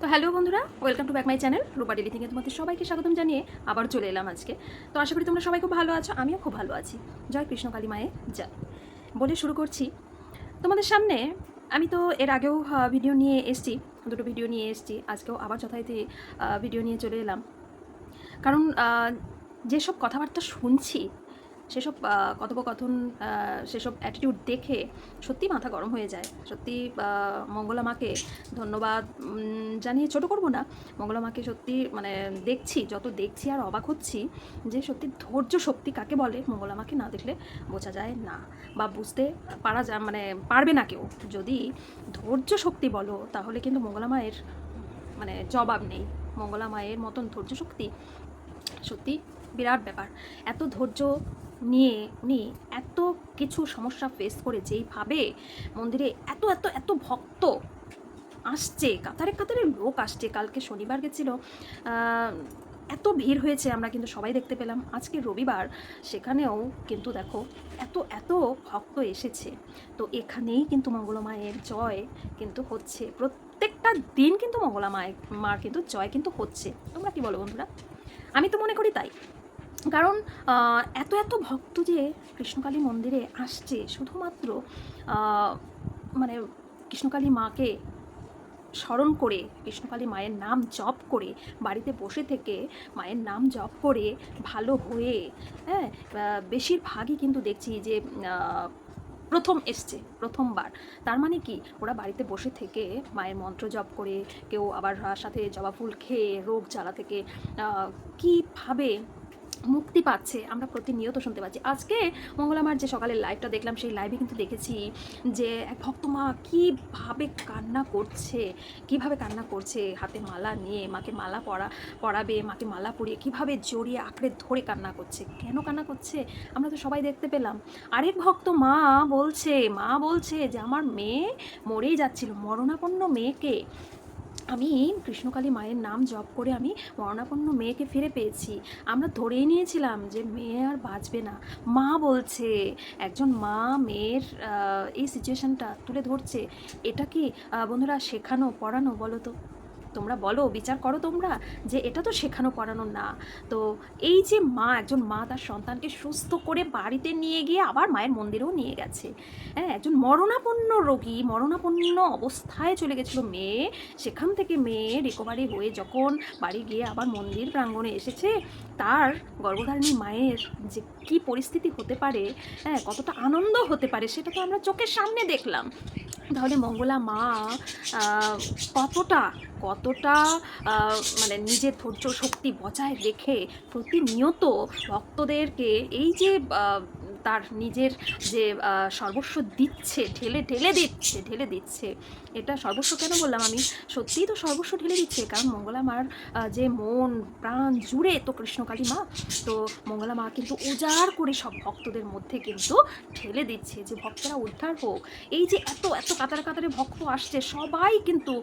তো হ্যালো বন্ধুরা welcome to back my channel Rupa daily থেকে তোমাদের সবাইকে স্বাগতম জানিয়ে আবার চলে এলাম আজকে। তো আশা করি তোমরা সবাই খুব ভালো আছো, আমিও খুব ভালো আছি। জয় কৃষ্ণকালী মায়ের জয়। বলে শুরু করছি। তোমাদের সামনে আমি তো এর আগেও ভিডিও নিয়ে এসেছি, দুটো ভিডিও নিয়ে এসেছি, আজকেও আবার যথারীতি ভিডিও নিয়ে চলে এলাম। কারণ যেসব কথাবার্তা শুনছি সেসব কথোপকথন সেসব অ্যাটিটিউড দেখে সত্যি মাথা গরম হয়ে যায়। সত্যি মঙ্গলা মাকে ধন্যবাদ জানিয়ে ছোট করব না। মঙ্গলা মাকে সত্যি মানে দেখছি, যত দেখছি আর অবাক হচ্ছি যে সত্যি ধৈর্য শক্তি কাকে বলে, মঙ্গলা মাকে না দেখলে বোঝা যায় না বা বুঝতে পারা যায় মানে পারবে না কেউ। যদি ধৈর্য শক্তি বলো, তাহলে কিন্তু মঙ্গলা মায়ের মানে জবাব নেই। মঙ্গলা মায়ের মতন ধৈর্য শক্তি সত্যি বিরাট ব্যাপার। এত ধৈর্য নিয়ে, উনি এত কিছু সমস্যা ফেস করে যেইভাবে মন্দিরে এত এত এত ভক্ত আসছে, কাতারে কাতারে লোক আসছে। কালকে শনিবার গেছিল এত ভিড় হয়েছে, আমরা কিন্তু সবাই দেখতে পেলাম। আজকে রবিবার, সেখানেও কিন্তু দেখো এত এত ভক্ত এসেছে। তো এখানেই কিন্তু মঙ্গলা মায়ের জয় কিন্তু হচ্ছে। প্রত্যেকটা দিন কিন্তু মঙ্গলা মায়ের, মার কিন্তু জয় কিন্তু হচ্ছে। তোমরা কি বলো বন্ধুরা? আমি তো মনে করি তাই। কারণ এত এত ভক্ত যে কৃষ্ণকালী মন্দিরে আসছে, শুধুমাত্র মানে কৃষ্ণকালী মাকে স্মরণ করে, কৃষ্ণকালী মায়ের নাম জপ করে, বাড়িতে বসে থেকে মায়ের নাম জপ করে ভালো হয়ে হ্যাঁ বেশিরভাগই কিন্তু দেখছি যে প্রথম এসছে, প্রথমবার। তার মানে কি? ওরা বাড়িতে বসে থেকে মায়ের মন্ত্র জপ করে, কেউ আবার সাথে জবা ফুল খেয়ে রোগ জ্বালা থেকে কীভাবে মুক্তি পাচ্ছে, আমরা প্রতিনিয়ত শুনতে পাচ্ছি। আজকে মঙ্গলামার যে সকালের লাইভটা দেখলাম, সেই লাইভে কিন্তু দেখেছি যে এক ভক্ত মা কীভাবে কান্না করছে, কীভাবে কান্না করছে, হাতে মালা নিয়ে, মাকে মালা পরা, পরাবে, মাকে মালা পরিয়ে কীভাবে জড়িয়ে আঁকড়ে ধরে কান্না করছে, কেন কান্না করছে, আমরা তো সবাই দেখতে পেলাম। আরেক ভক্ত মা বলছে মা বলছে যে, আমার মেয়ে মরেই যাচ্ছিল, মরণাপন্ন মেয়েকে আমি কৃষ্ণকালী মায়ের নাম জপ করে আমি মরণাপন্ন মেয়েকে ফিরে পেয়েছি। আমরা ধরেই নিয়েছিলাম যে মেয়ে আর বাঁচবে না। মা বলছে, একজন মা মেয়ের এই সিচুয়েশানটা তুলে ধরছে। এটা কি বন্ধুরা শেখানো, পড়ানো বলো তো? তোমরা বলো, বিচার করো তোমরা যে এটা তো শেখানো, পড়ানো না। তো এই যে মা, একজন মা তার সন্তানকে সুস্থ করে বাড়িতে নিয়ে গিয়ে আবার মায়ের মন্দিরেও নিয়ে গেছে। হ্যাঁ একজন মরণাপন্ন রোগী, মরণাপন্ন অবস্থায় চলে গেছিল মেয়ে। সেখান থেকে মেয়ে রিকভারি হয়ে যখন বাড়ি গিয়ে আবার মন্দির প্রাঙ্গণে এসেছে, তার গর্ভধারিণী মায়ের যে কি পরিস্থিতি হতে পারে হ্যাঁ কতটা আনন্দ হতে পারে, সেটা তো আমরা চোখের সামনে দেখলাম। তাহলে মঙ্গলা মা কতটা কতটা মানে নিজের ধৈর্য শক্তি বজায় রেখে প্রতিনিয়ত ভক্তদেরকে এই যে তার নিজের যে সর্বস্ব দিচ্ছে, ঢেলে ঢেলে দিচ্ছে ঢেলে দিচ্ছে। এটা সর্বস্ব কেন বললাম আমি? সত্যিই তো সর্বস্ব ঢেলে দিচ্ছে, কারণ মঙ্গলা মার যে মন, প্রাণ জুড়ে তো কৃষ্ণকালী মা, তো মঙ্গলা মা কিন্তু উজাড় করে সব ভক্তদের মধ্যে কিন্তু ঠেলে দিচ্ছে যে, ভক্তরা উদ্ধার হোক। এই যে এত এত কাতারে কাতারে ভক্ত আসছে, সবাই কিন্তু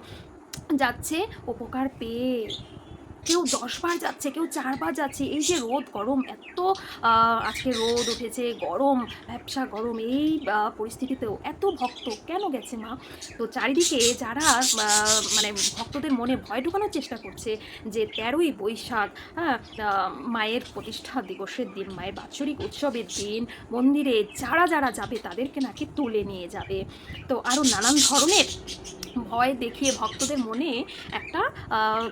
যাচ্ছে, উপকার পেয়ে। কেউ দশবার যাচ্ছে, কেউ চারবার যাচ্ছে, এই যে রোদ গরম, এত আজকে রোদ উঠেছে, গরম, ব্যবসা গরম, এই পরিস্থিতিতেও এত ভক্ত, কেন গেছে মা? তো চারিদিকে যারা মানে ভক্তদের মনে ভয় ঢুকানোর চেষ্টা করছে যে তেরোই বৈশাখ হ্যাঁ মায়ের প্রতিষ্ঠা দিবসের দিন, মায়ের বাৎসরিক উৎসবের দিন, মন্দিরে যারা যারা যাবে তাদেরকে নাকি তুলে নিয়ে যাবে। তো আরও নানান ধরনের ভয় দেখিয়ে ভক্তদের মনে একটা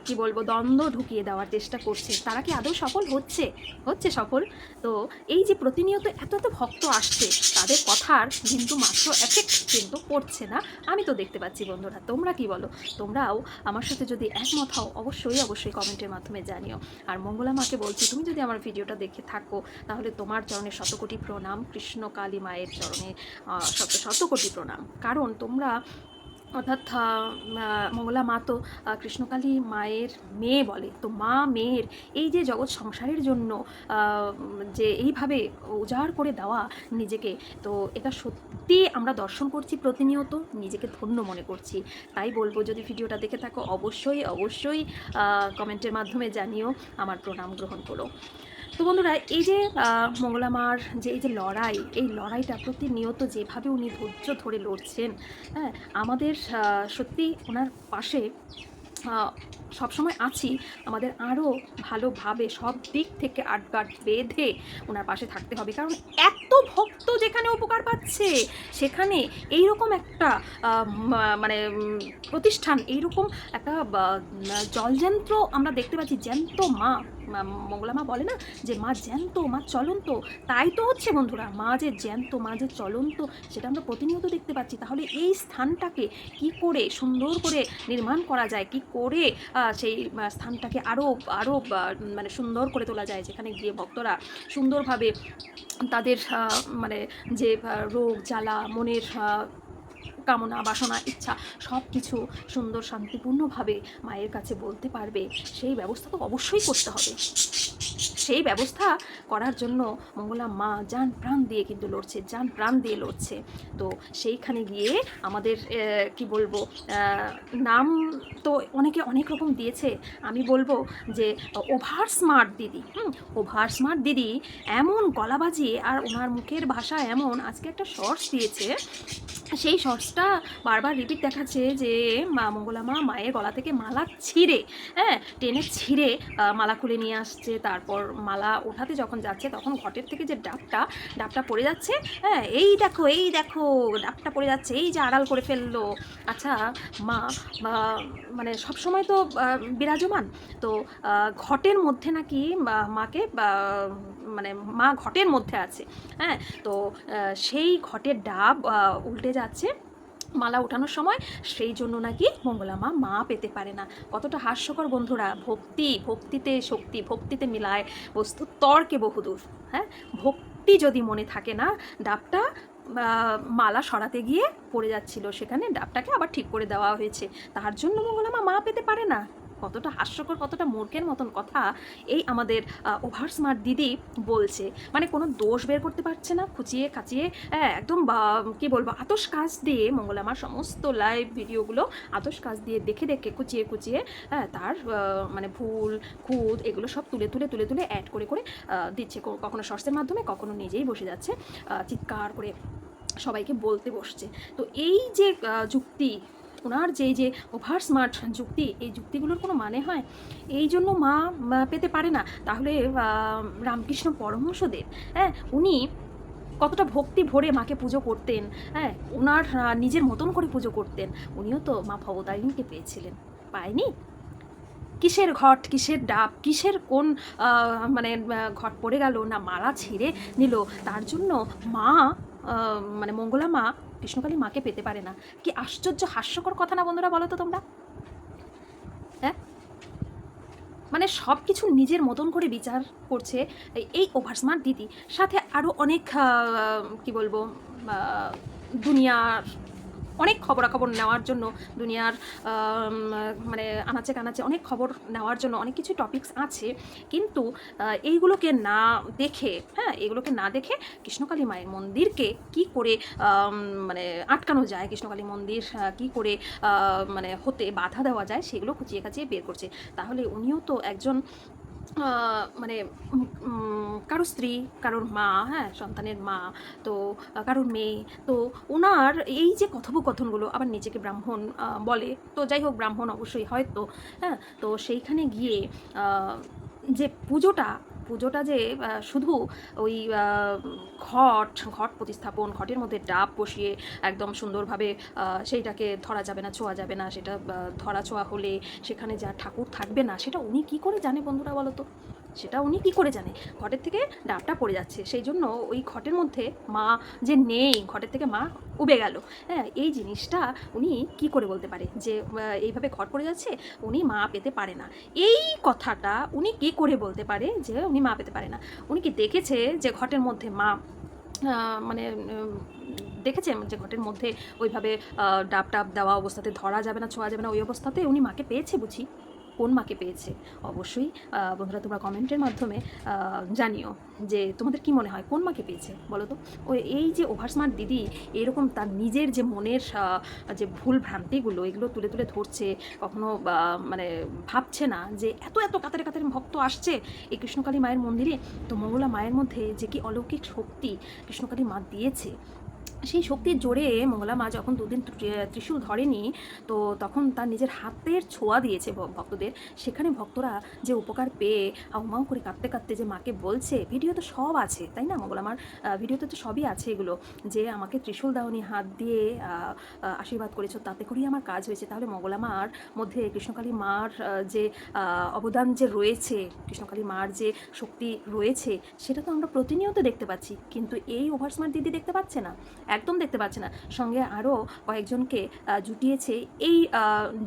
কি বলব, দ্বন্দ্ব ঢুকিয়ে দেওয়ার চেষ্টা করছে। তারা কি আদৌ সফল হচ্ছে? হচ্ছে সফল। তো এই যে প্রতিনিয়ত এত এত ভক্ত আসছে, তাদের কথার কিন্তু মাত্র এফেক্ট কিন্তু পড়ছে না। আমি তো দেখতে পাচ্ছি বন্ধুরা, তোমরা কি বলো? তোমরাও আমার সাথে যদি একমত হও, অবশ্যই অবশ্যই কমেন্টের মাধ্যমে জানিও। আর মঙ্গলা মাকে বলছি, তুমি যদি আমার ভিডিওটা দেখে থাকো, তাহলে তোমার চরণে শতকোটি প্রণাম, কৃষ্ণ কালী মায়ের চরণে শত শতকোটি প্রণাম। কারণ তোমরা অর্থাৎ মঙ্গলা মা তো কৃষ্ণকালী মায়ের মেয়ে বলে। তো মা মেয়ের এই যে জগৎ সংসারের জন্য যে এইভাবে উজাড় করে দেওয়া নিজেকে, তো এটা সত্যি আমরা দর্শন করছি প্রতিনিয়ত, নিজেকে ধন্য মনে করছি। তাই বলব, যদি ভিডিওটা দেখে থাকো, অবশ্যই অবশ্যই কমেন্টের মাধ্যমে জানিও, আমার প্রণাম গ্রহণ করো। তো বন্ধুরা, এই যে মঙ্গলামার যে, এই যে লড়াই, এই লড়াইটা প্রতিনিয়ত যেভাবে উনি ধৈর্য ধরে লড়ছেন হ্যাঁ আমাদের সত্যি ওনার পাশে সবসময় আছি। আমাদের আরও ভালোভাবে সব দিক থেকে আটগাট বেঁধে ওনার পাশে থাকতে হবে। কারণ এত ভক্ত উপকার পাচ্ছে। সেখানে এইরকম একটা মানে প্রতিষ্ঠান, এইরকম একটা জলযন্ত্র আমরা দেখতে পাচ্ছি, জ্যান্ত মা- মঙ্গলা মা বলে না, যে মা জ্যান্ত, মা চলন্ত। তাই তো হচ্ছে বন্ধুরা, মা যে জ্যান্ত, মা যে চলন্ত, সেটা আমরা প্রতিনিয়ত দেখতে পাচ্ছি। তাহলে এই স্থানটাকে কি করে সুন্দর করে নির্মাণ করা যায়? কি করে সেই স্থানটাকে আরও আরও মানে সুন্দর করে তোলা যায়? যেখানে গিয়ে ভক্তরা সুন্দরভাবে তাদের মানে যে রোগ, জ্বালা, মনের কামনা, বাসনা, ইচ্ছা সব কিছু সুন্দর, শান্তিপূর্ণভাবে মায়ের কাছে বলতে পারবে, সেই ব্যবস্থা তো অবশ্যই করতে হবে। সেই ব্যবস্থা করার জন্য মঙ্গলা মা যান প্রাণ দিয়ে কিন্তু লড়ছে, যান প্রাণ দিয়ে লড়ছে। তো সেইখানে গিয়ে আমাদের কি বলব নাম তো অনেকে অনেক রকম দিয়েছে। আমি বলব যে, ওভার স্মার্ট দিদি, হুম, ওভার স্মার্ট দিদি এমন গলা বাজিয়ে আর ওনার মুখের ভাষা এমন, আজকে একটা শর্টস দিয়েছে। সেই শর্টসটা বারবার রিপিট দেখাচ্ছে যে, মা, মঙ্গলা মা মায়ের গলা থেকে মালা ছিঁড়ে হ্যাঁ টেনে ছিঁড়ে মালা খুলে নিয়ে আসছে, তারপর মালা ওঠাতে যখন যাচ্ছে, তখন ঘটের থেকে যে ডাবটা ডাবটা পড়ে যাচ্ছে হ্যাঁ এই দেখো এই দেখো, ডাবটা পড়ে যাচ্ছে, এই যে আড়াল করে ফেলল। আচ্ছা মা মানে সব সময় তো বিরাজমান। তো ঘটের মধ্যে নাকি মাকে মানে মা ঘটের মধ্যে আছে হ্যাঁ তো সেই ঘটের ডাব উল্টে যাচ্ছে। মালা ওঠানোর সময় সেই জন্য নাকি মঙ্গলামা মা পেতে পারে না। কতটা হাস্যকর বন্ধুরা, ভক্তি, ভক্তিতে শক্তি, ভক্তিতে মিলায় বস্তু, তর্কে বহুদূর হ্যাঁ? ভক্তি যদি মনে থাকে না, ডাবটা মালা সরাতে গিয়ে পড়ে যাচ্ছিল সেখানে, ডাবটাকে আবার ঠিক করে দেওয়া হয়েছে। তার জন্য মঙ্গলামা মা পেতে পারে না। কতটা হাস্যকর, কতটা মূর্খের মতন কথা এই আমাদের ওভার স্মার্ট দিদি বলছে। মানে কোনো দোষ বের করতে পারছে না, খুচিয়ে খাচিয়ে একদম কি বলব, আতস কাজ দিয়ে মঙ্গলামার সমস্ত লাইভ ভিডিওগুলো আতস কাজ দিয়ে দেখে দেখে কুচিয়ে কুচিয়ে তার মানে ভুল খুদ এগুলো সব তুলে তুলে তুলে তুলে অ্যাড করে করে দিচ্ছে। কখনো শর্টসের মাধ্যমে, কখনো নিজেই বসে যাচ্ছে চিৎকার করে সবাইকে বলতে বসছে। তো এই যে যুক্তি ওনার যেই যে ওভার স্মার্ট যুক্তি, এই যুক্তিগুলোর কোনো মানে হয়? এই জন্য মা পেতে পারে না। তাহলে রামকৃষ্ণ পরমহংসদেব হ্যাঁ উনি কতটা ভক্তি ভরে মাকে পুজো করতেন হ্যাঁ ওনার নিজের মতন করে পুজো করতেন, উনিও তো মা ভবতারিণীকে পেয়েছিলেন। পায়নি? কিসের ঘট, কিসের ডাব, কিসের কোন মানে ঘট পড়ে গেল না মালা ছিঁড়ে নিল? তার জন্য মা মানে মঙ্গলা মা কৃষ্ণকালী মাকে পেতে পারে না। কি আশ্চর্য, হাস্যকর কথা না বন্ধুরা বলো তো তোমরা? হ্যাঁ? মানে সব কিছু নিজের মতন করে বিচার করছে এই- ওভার স্মার্ট দিদি। সাথে আরও অনেক কি বলব দুনিয়ার অনেক খবরাখবর নেওয়ার জন্য দুনিয়ার মানে আনাচে কানাচে অনেক খবর নেওয়ার জন্য অনেক কিছু টপিকস আছে। কিন্তু এইগুলোকে না দেখে হ্যাঁ এগুলোকে না দেখে কৃষ্ণকালী মায়ের মন্দিরকে কি করে মানে আটকানো যায়, কৃষ্ণকালী মন্দির কি করে মানে হতে বাধা দেওয়া যায়, সেগুলো খুঁচিয়ে খাচিয়ে বের করছে। তাহলে উনিও তো একজন মানে উম, উম, কারও স্ত্রী কারোর মা হ্যাঁ সন্তানের মা তো কারোর মেয়ে তো ওনার এই যে কথোপকথনগুলো আবার নিজেকে ব্রাহ্মণ বলে তো যাই হোক ব্রাহ্মণ অবশ্যই হয়তো হ্যাঁ তো সেইখানে গিয়ে যে পুজোটা পুজোটা যে শুধু ওই ঘট ঘট প্রতিস্থাপন, ঘটের মধ্যে ডাব বসিয়ে একদম সুন্দরভাবে সেইটাকে ধরা যাবে না, ছোঁয়া যাবে না, সেটা ধরা ছোঁয়া হলে সেখানে যা ঠাকুর থাকবে না, সেটা উনি কি করে জানে বন্ধুরা বলো তো সেটা উনি কি করে জানে? ঘটের থেকে ডাবটা পড়ে যাচ্ছে। সেই জন্য ওই ঘটের মধ্যে মা যে নেই, ঘটের থেকে মা উবে গেল। হ্যাঁ এই জিনিসটা উনি কি করে বলতে পারে? যে এইভাবে ঘট পড়ে যাচ্ছে, উনি মা পেতে পারে না। এই কথাটা উনি কি করে বলতে পারে যে, উনি মা পেতে পারে না? উনি কি দেখেছে যে, ঘটের মধ্যে মা মানে দেখেছে যে, ঘটের মধ্যে ওইভাবে ডাব টাব দেওয়া অবস্থাতে ধরা যাবে না, ছোঁয়া যাবে না, ওই অবস্থাতে উনি মাকে পেয়েছে বুঝি? কোন মাকে পেয়েছে? অবশ্যই বন্ধুরা, তোমরা কমেন্টের মাধ্যমে জানিও যে তোমাদের কি মনে হয়, কোন মাকে পেয়েছে? বলো তো। ওই এই যে ওভার স্মার্ট দিদি, এরকম তার নিজের যে মনের যে ভুল ভ্রান্তিগুলো, এগুলো তুলে তুলে ধরছে, কখনো মানে ভাবছে না যে এত এত কাতারে কাতারে ভক্ত আসছে এই কৃষ্ণকালী মায়ের মন্দিরে, তো মঙ্গলা মায়ের মধ্যে যে কি অলৌকিক শক্তি কৃষ্ণকালী মা দিয়েছে সেই শক্তির জোরে মঙ্গলা মা যখন দুদিন ত্রি- ত্রিশূল ধরেনি তো তখন তার নিজের হাতের ছোঁয়া দিয়েছে ভক্তদের। সেখানে ভক্তরা যে উপকার পেয়ে হাউমাউ করে কাঁদতে কাঁদতে যে মাকে বলছে ভিডিও তো সব আছে তাই না মঙ্গলামার আহ, ভিডিওতে তো সবই আছে এগুলো। যে আমাকে ত্রিশূল দাওনি হাত দিয়ে আশীর্বাদ করেছ তাতে করেই আমার কাজ হয়েছে। তাহলে মঙ্গলা মার মধ্যে কৃষ্ণকালী মার যে অবদান যে রয়েছে কৃষ্ণকালী মার যে শক্তি রয়েছে সেটা তো আমরা প্রতিনিয়ত দেখতে পাচ্ছি। কিন্তু এই ওভারস্মার্ট দিদি দেখতে পাচ্ছে না। একদম দেখতে পাচ্ছে না। সঙ্গে আরও কয়েকজনকে জুটিয়েছে। এই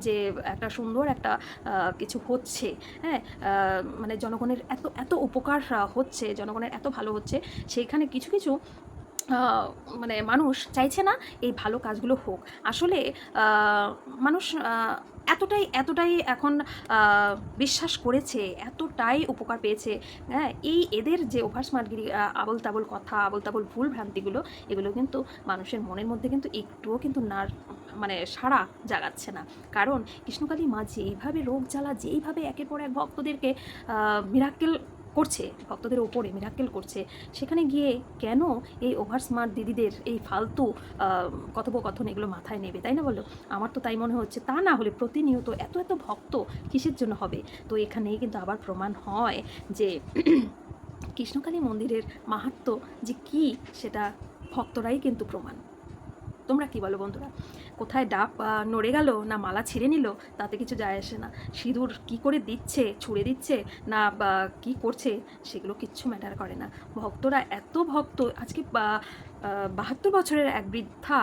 যে একটা সুন্দর একটা কিছু হচ্ছে হ্যাঁ মানে জনগণের এত এত উপকার হচ্ছে, জনগণের এত ভালো হচ্ছে, সেইখানে কিছু কিছু মানে মানুষ চাইছে না এই ভালো কাজগুলো হোক। আসলে মানুষ এতটাই এতটাই এখন বিশ্বাস করেছে, এতটাই উপকার পেয়েছে। হ্যাঁ এই এদের যে ওভার স্মার্টগিরি আবল তাবল কথা আবল তাবল ভুল ভ্রান্তিগুলো, এগুলো কিন্তু মানুষের মনের মধ্যে কিন্তু একটুও কিন্তু না মানে সারা জাগাচ্ছে না। কারণ কৃষ্ণকালী মা যেইভাবে রোগ জ্বালা, যেইভাবে একের পর এক ভক্তদেরকে মিরাক্কেল করছে, ভক্তদের ওপরে মিরাক্কেল করছে, সেখানে গিয়ে কেন এই ওভার স্মার্ট দিদিদের এই ফালতু কথোপকথন এগুলো মাথায় নেবে, তাই না বলো? আমার তো তাই মনে হচ্ছে, তা না হলে প্রতিনিয়ত এত এত ভক্ত কিসের জন্য হবে? তো এখানেই কিন্তু আবার প্রমাণ হয় যে কৃষ্ণকালী মন্দিরের মাহাত্ম্য যে কি, সেটা ভক্তরাই কিন্তু প্রমাণ। তোমরা কি বলো বন্ধুরা? কোথায় ডাব নড়ে গেল না মালা ছিঁড়ে নিল? তাতে কিছু যায় আসে না। সিঁদুর কি করে দিচ্ছে, ছুঁড়ে দিচ্ছে, না, বা, কি করছে, সেগুলো কিচ্ছু ম্যাটার করে না। ভক্তরা এত ভক্ত, আজকে বাহাত্তর বছরের এক বৃদ্ধা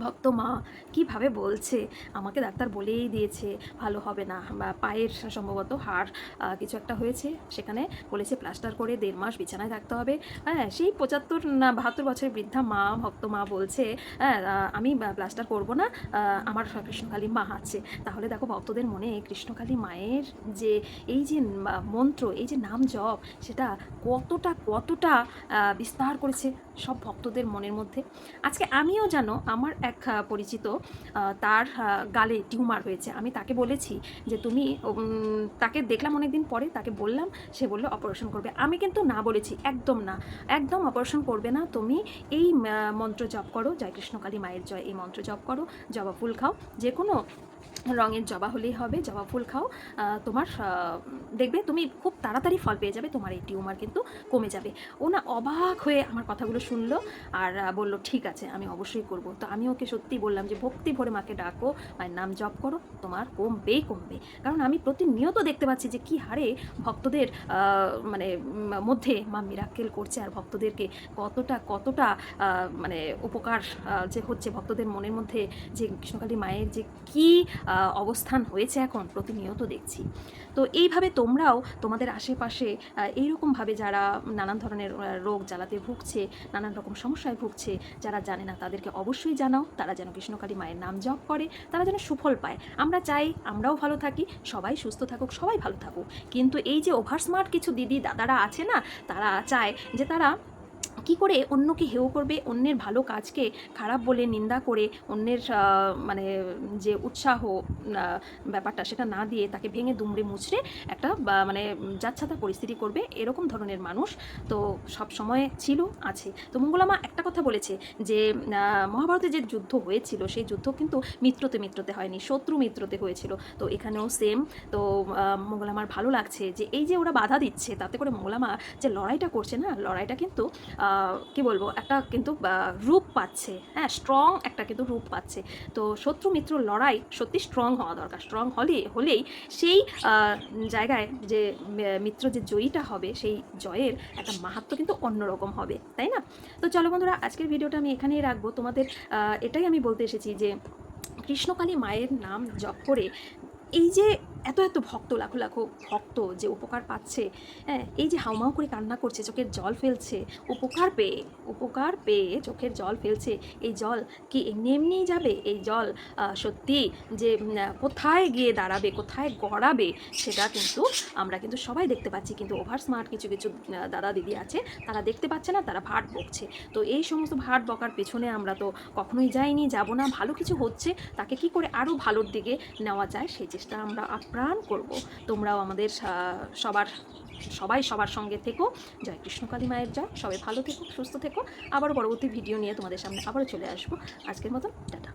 ভক্ত মা কীভাবে বলছে? আমাকে ডাক্তার বলেই দিয়েছে, ভালো হবে না। বা পায়ের সম্ভবত হাড় কিছু একটা হয়েছে। সেখানে বলেছে প্লাস্টার করে দেড় মাস বিছানায় থাকতে হবে। হ্যাঁ সেই পঁচাত্তর না বাহাত্তর বছরের বৃদ্ধা মা, ভক্ত মা বলছে হ্যাঁ আমি প্লাস্টার করব না আমার কৃষ্ণকালী মা আছে। তাহলে দেখো ভক্তদের মনে কৃষ্ণকালী মায়ের যে, এই যে মন্ত্র, এই যে, নাম জপ, সেটা কতটা কতটা বিস্তার করেছে সব ভক্তদের মনের মধ্যে। আজকে আমিও জানো, আমার এক পরিচিত তার গালে টিউমার হয়েছে। আমি তাকে বলেছি যে তুমি তাকে দেখলাম অনেক দিন পরে, তাকে বললাম, সে বলল, অপারেশন করবে। আমি কিন্তু না বলেছি, একদম না। একদম অপারেশন করবে না, তুমি এই মন্ত্র জপ করো, জয় কৃষ্ণকালী মায়ের জয়, এই মন্ত্র জপ করো, জবা ফুল খাও যে কোনো রঙের জবা হলেই হবে, জবা ফুল খাও। তোমার দেখবে তুমি খুব তাড়াতাড়ি ফল পেয়ে যাবে, তোমার এই টিউমার কিন্তু কমে যাবে। ও না অবাক হয়ে আমার কথাগুলো শুনলো আর বলল, ঠিক আছে, আমি অবশ্যই করব। তো আমি ওকে সত্যি বললাম যে, ভক্তি ভরে মাকে ডাকো, মায়ের নাম জপ করো, তোমার কমবেই কমবে। কারণ আমি প্রতিনিয়ত দেখতে পাচ্ছি যে, কি হারে ভক্তদের মানে মধ্যে মা মিরাক্কেল করছে আর ভক্তদেরকে কতটা কতটা মানে উপকার যে হচ্ছে ভক্তদের মনের মধ্যে যে কৃষ্ণকালী মায়ের যে কি অবস্থান হয়েছে এখন, প্রতিনিয়ত দেখছি। তো এইভাবে তোমরাও তোমাদের আশেপাশে এইরকমভাবে যারা নানান ধরনের রোগ জ্বালাতে ভুগছে, নানান রকম সমস্যায় ভুগছে, যারা জানে না, তাদেরকে অবশ্যই জানাও। তারা যেন কৃষ্ণকালী মায়ের নাম জপ করে, তারা যেন সুফল পায়। আমরা চাই আমরাও ভালো থাকি, সবাই সুস্থ থাকুক, সবাই ভালো থাকুক। কিন্তু এই যে ওভার স্মার্ট কিছু দিদি, দাদারা আছে না, তারা চায় যে তারা কি করে অন্যকে হেয় করবে, অন্যের ভালো কাজকে খারাপ বলে নিন্দা করে, অন্যের মানে যে উৎসাহ ব্যাপারটা সেটা না দিয়ে তাকে ভেঙে দুমড়ে মুচড়ে একটা মানে যাচ্ছাতা পরিস্থিতি করবে, এরকম ধরনের মানুষ তো সব সময় ছিল, আছে। তো মঙ্গলামা একটা কথা বলেছে যে মহাভারতে যে যুদ্ধ হয়েছিল, সেই যুদ্ধ কিন্তু মিত্রতে মিত্রতে হয়নি, শত্রু মিত্রতে হয়েছিল। তো এখানেও সেম তো মঙ্গলামার ভালো লাগছে যে, এই যে ওরা বাধা দিচ্ছে, তাতে করে মঙ্গলামা যে লড়াইটা করছে না, লড়াইটা কিন্তু কি বলব, একটা কিন্তু রূপ পাচ্ছে। হ্যাঁ স্ট্রং একটা কিন্তু রূপ পাচ্ছে। তো শত্রু মিত্র লড়াই সত্যি স্ট্রং হওয়া দরকার। স্ট্রং হলে, হলেই সেই জায়গায় যে মিত্র যে জয়ীটা হবে, সেই জয়ের একটা মাহাত্ম কিন্তু অন্যরকম হবে, তাই না? তো চলো বন্ধুরা, আজকের ভিডিওটা আমি এখানেই রাখব। তোমাদের এটাই আমি বলতে এসেছি যে, কৃষ্ণকালী মায়ের নাম জপ করে এই যে এত এত ভক্ত, লাখো লাখো ভক্ত যে উপকার পাচ্ছে। হ্যাঁ এই যে হাউমাউ করে কান্না করছে, চোখের জল ফেলছে, উপকার পেয়ে উপকার পেয়ে চোখের জল ফেলছে, এই জল কি এমনি এমনিই যাবে? এই জল সত্যি যে কোথায় গিয়ে দাঁড়াবে, কোথায় গড়াবে, সেটা কিন্তু আমরা কিন্তু সবাই দেখতে পাচ্ছি। কিন্তু ওভার স্মার্ট কিছু কিছু দাদা দিদি আছে, তারা দেখতে পাচ্ছে না, তারা ভাট বকছে। তো এই সমস্ত ভাট বকার পেছনে আমরা তো কখনোই যাইনি, যাব না, ভালো কিছু হচ্ছে, তাকে কি করে আরও ভালোর দিকে নেওয়া যায়, সেই চেষ্টা আমরা আপ্রাণ করব। তোমরাও আমাদের সবার, সবাই সবার সঙ্গে থেকো। জয় কৃষ্ণকালী মায়ের জয়। সবাই ভালো থেকো, সুস্থ থেকো। আবারও পরবর্তী ভিডিও নিয়ে তোমাদের সামনে আবারও চলে আসব। আজকের মতন, টাটা।